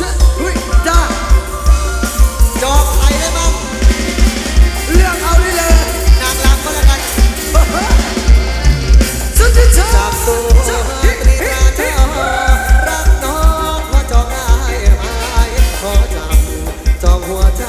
ชะเฮ้จอบใครได้บ้างเลือกเอาได้เลยนางรำก็แล้วกันจับตัวรักน้องพอจองได้มขอจับจองหัวใจ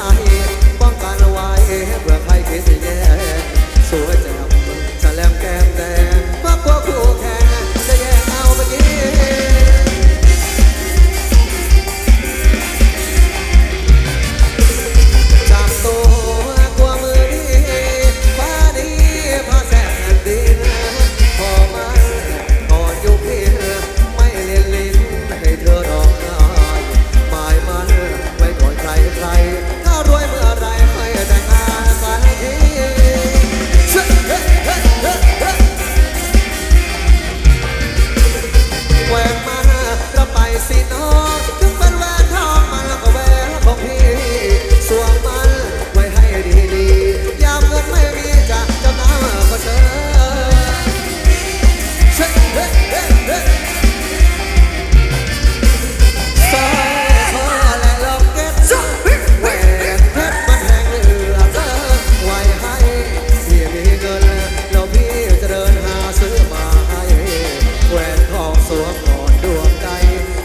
วงก่อนดวงใจ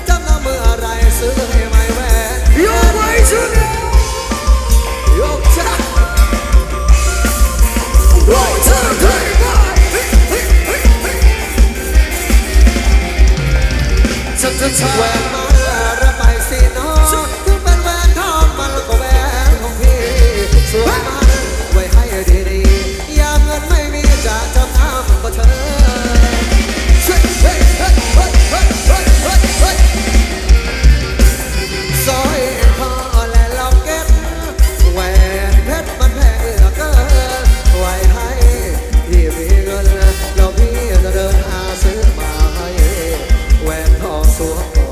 จำละมื่อไรซื้อให้ไม่แวะยกไว้ชุดยกจ้าโอ้ยเธอเธอจะจะจะ เราพี่จะเดินหาซื้อมาให้แหวนทองสวม